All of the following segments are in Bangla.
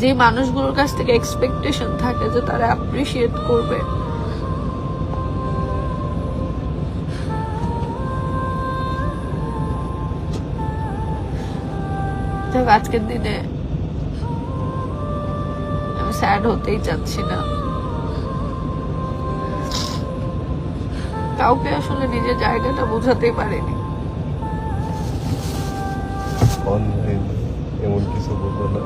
যে মানুষগুলোর কাছ থেকে এক্সপেকটেশন থাকে যে তারা অ্যাপ্রিসিয়েট করবে। আজকের দিনে আমি স্যাড হতেই চাচ্ছি না। কাউকে আসলে নিজের জায়গাটা বোঝাতেই পারিনি। এমন কিছু বলব না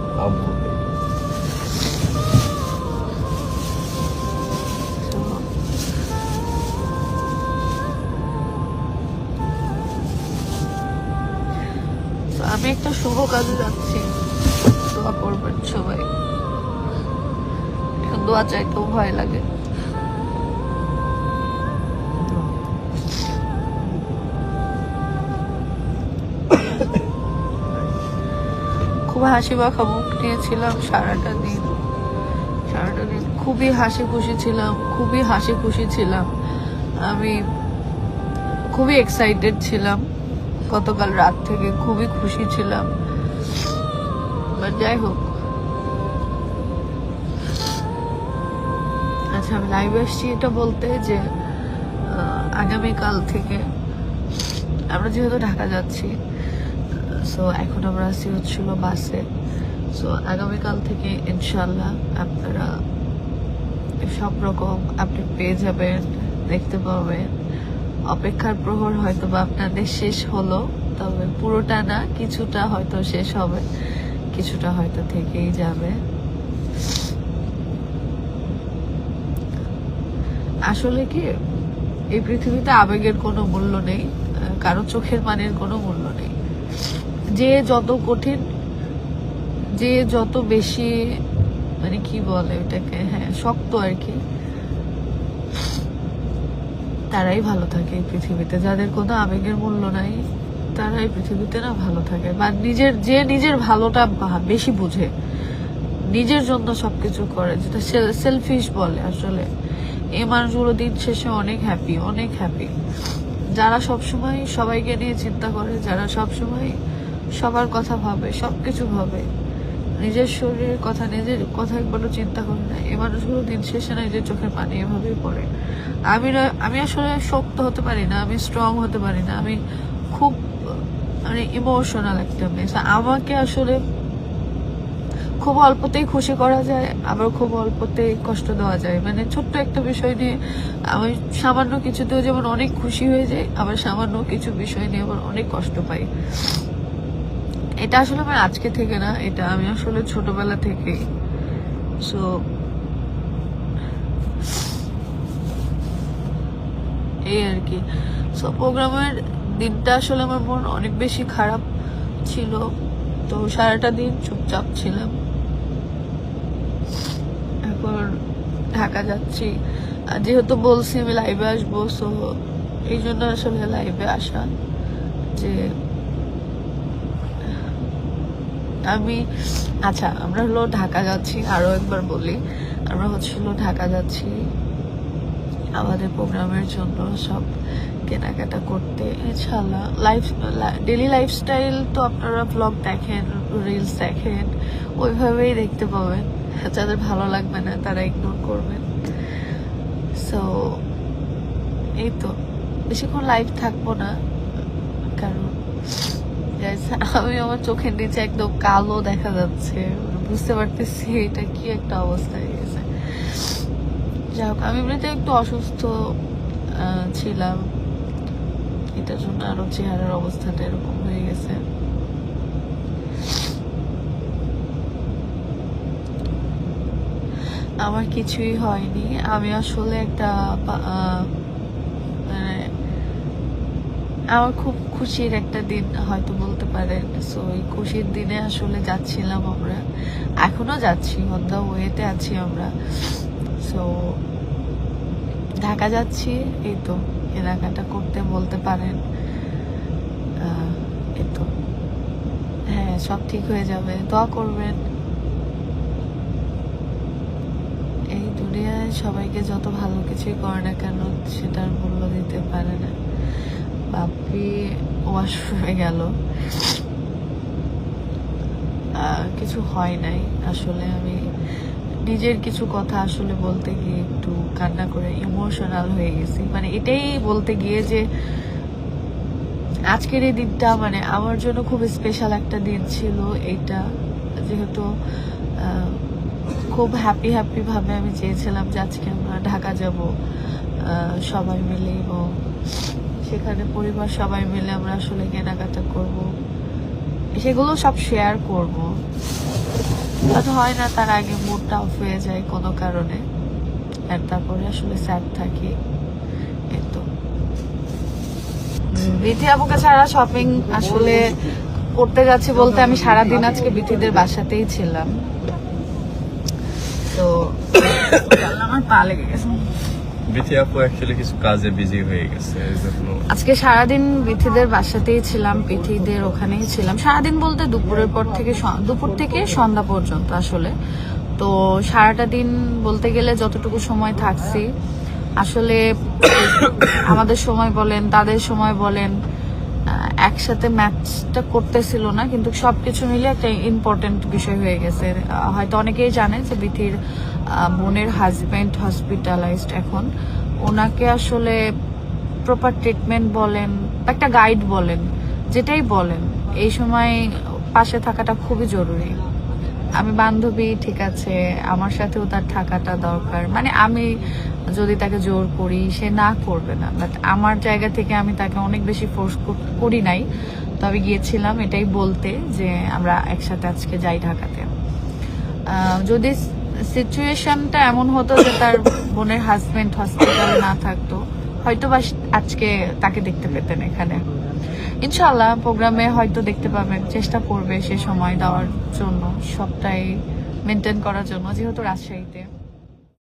আমি একটা শুভ কাজে যাচ্ছি। দোয়া করবেন সবাই। এখন দোয়া চাইতেও ভয় লাগে। খুব হাসি মাখা মুখ নিয়েছিলাম সারাটা দিন। সারাটা দিন খুবই হাসি খুশি ছিলাম, খুবই হাসি খুশি ছিলাম। আমি খুবই এক্সাইটেড ছিলাম। গতকাল রাত থেকে খুবই খুশি ছিলাম। যাই হোক। আচ্ছা আমি লাইভে আসছি এটা বলতে যে আগামীকাল থেকে আমরা যেহেতু ঢাকা যাচ্ছি সো এখন আমরা আসছি হচ্ছিল বাসে। সো আগামীকাল থেকে ইনশাল্লাহ আপনারা সব রকম আপনি পেয়ে যাবেন, দেখতে পাবেন। অপেক্ষার প্রহর হয়তো বা আপনাদের শেষ হলো, তবে পুরোটা না, কিছুটা হয়তো শেষ হবে, কিছুটা হয়তো থেকেই যাবে। আসলে কি, এই পৃথিবীতে আবেগের কোনো মূল্য নেই, কারও চোখের মানের কোনো মূল্য নেই। যে যত কঠিন, যে যত বেশি মানে কি বলে ওটাকে হ্যাঁ শক্ত আর কি তারাই ভালো থাকে এই পৃথিবীতে। যাদের কোনো আবেগের মূল্য নাই তারা এই পৃথিবীতে না ভালো থাকে। বা নিজের, যে নিজের ভালোটা বেশি বুঝে, নিজের জন্য সবকিছু করে, যেটা সেলফিশ বলে আসলে। এই মানুষগুলো দিন শেষে অনেক হ্যাপি অনেক হ্যাপি যারা সবসময় সবাইকে নিয়ে চিন্তা করে, যারা সবসময় সবার কথা ভাবে, সবকিছু ভাবে নিজের শরীরের কথা, নিজের কথা একবারও চিন্তা করি না। এই মানুষগুলো দিন শেষে না নিজের চোখের পানি এভাবেই পড়ে। আমি আমি আসলে শক্ত হতে পারি না, আমি স্ট্রং হতে পারি না। আমি খুব মানে ইমোশনাল একটা মেয়ে। আমাকে আসলে খুব অল্পতেই খুশি করা যায়, আবার খুব অল্পতেই কষ্ট দেওয়া যায়। মানে ছোট্ট একটা বিষয় নিয়ে আমি সামান্য কিছুতেও যেমন অনেক খুশি হয়ে যাই, আবার সামান্য কিছু বিষয় নিয়ে আবার অনেক কষ্ট পাই। এটা আসলে আমার আজকে থেকে না, এটা আমি আসলে ছোটবেলা থেকেই সো এই আর কি। সো প্রোগ্রামের দিনটা আসলে আমার মন অনেক বেশি খারাপ ছিল। তো সারাটা দিন চুপচাপ ছিলাম। এখন ঢাকা যাচ্ছি। যেহেতু বলছি আমি লাইভে আসব সো এই জন্য আসলে লাইভে আসা যে আমি আচ্ছা আমরা হলো ঢাকা যাচ্ছি, আরও একবার বলি। আমরা হচ্ছিল ঢাকা যাচ্ছি আমাদের প্রোগ্রামের জন্য সব কেনাকাটা করতে। ইনশাল্লাহ লাইফ ডেলি লাইফস্টাইল তো আপনারা ব্লগ দেখেন রিলস দেখেন, ওইভাবেই দেখতে পাবেন। যাদের ভালো লাগবে না, তারা ইগনোর করবেন। সো এই তো। বেশিক্ষণ লাইভ থাকব না, কারণ আমি আমার চোখের নিচে একদম কালো দেখা যাচ্ছে। বুঝতে পারতেছি এটা কি একটা অবস্থা হয়ে গেছে। যাই হোক আমি এমনিতে একটু অসুস্থ ছিলাম। এটার জন্য আরও চেহারার অবস্থাটা এরকম হয়ে গেছে। আমার কিছুই হয়নি। আমি আসলে একটা আহ, আমার খুব খুশির একটা দিন হয়তো বলতে পারেন। সো এই খুশির দিনে আসলে যাচ্ছিলাম আমরা। এখনও যাচ্ছি অন ওয়েতে আছি আমরা। সো ঢাকা যাচ্ছি, এই তো, কেনাকাটা করতে বলতে পারেন। এই তো। হ্যাঁ সব ঠিক হয়ে যাবে, দোয়া করবেন। এই দুনিয়ায় সবাইকে যত ভালো কিছুই করে না কেন সেটার মূল্য দিতে পারে না বাপি ওয়াশরুমে গেল। কিছু হয় নাই। আসলে আমি নিজের কিছু কথা আসলে বলতে গিয়ে একটু কান্না করে ইমোশনাল হয়ে গেছি। মানে এটাই বলতে গিয়ে যে আজকের এই দিনটা মানে আমার জন্য খুব স্পেশাল একটা দিন ছিল। এইটা যেহেতু খুব হ্যাপি হ্যাপি ভাবে আমি চেয়েছিলাম যে আজকে আমরা ঢাকা যাব। সবাই মিলে এবং সেখানে পরিবার সবাই মিলে আমরা আসলে কেনাকাটা করব। সেগুলো সব শেয়ার করব। বাট হয় না, তার আগে মুডটা অফ হয়ে যায় কোনো কারণে। আর তারপরে আসলে স্যাড থাকি। এই তো বিথি আপুকে ছাড়া শপিং আসলে করতে যাচ্ছি বলতে আমি সারাদিন আজকে বিথিদের বাসাতেই ছিলাম। তো, আমার পা লেগে গেছে। বিথি আপু অ্যাকচুয়ালি কিছু কাজে বিজি হয়ে গেছে আজকে সারাদিন বিথিদের বাসাতেই ছিলাম পিথিদের ওখানেই ছিলাম। সারাদিন বলতে দুপুরের পর থেকে দুপুর থেকে সন্ধ্যা পর্যন্ত আসলে। তো সারাটা দিন বলতে গেলে যতটুকু সময় থাকছি, আসলে আমাদের সময় বলেন, তাদের সময় বলেন একসাথে ম্যাচটা করতেছিল না, কিন্তু সব কিছু মিলে একটা ইম্পর্টেন্ট বিষয় হয়ে গেছে। হয়তো অনেকেই জানে যে বিথির বোনের হাজব্যান্ড হসপিটালাইজড এখন। ওনাকে আসলে প্রপার ট্রিটমেন্ট বলেন একটা গাইড বলেন, যেটাই বলেন, এই সময় পাশে থাকাটা খুবই জরুরি। আমি বান্ধবী, ঠিক আছে, আমার সাথেও তার থাকাটা দরকার। মানে আমি যদি তাকে জোর করি, সে না করবে না। বাট আমার জায়গা থেকে আমি তাকে অনেক বেশি ফোর্স করি নাই। তবে গিয়েছিলাম এটাই বলতে যে আমরা একসাথে আজকে যাই ঢাকাতে। যদি সিচুয়েশনটা এমন হতো যে তার বোনের হাজবেন্ড হসপিটালে না থাকতো হয়তো বা আজকে তাকে দেখতে পেতেন এখানে। ইনশাল্লাহ প্রোগ্রামে হয়তো দেখতে পাবেন, চেষ্টা করবে সে সময় দেওয়ার জন্য, সবটাই মেনটেন করার জন্য, যেহেতু রাজশাহীতে।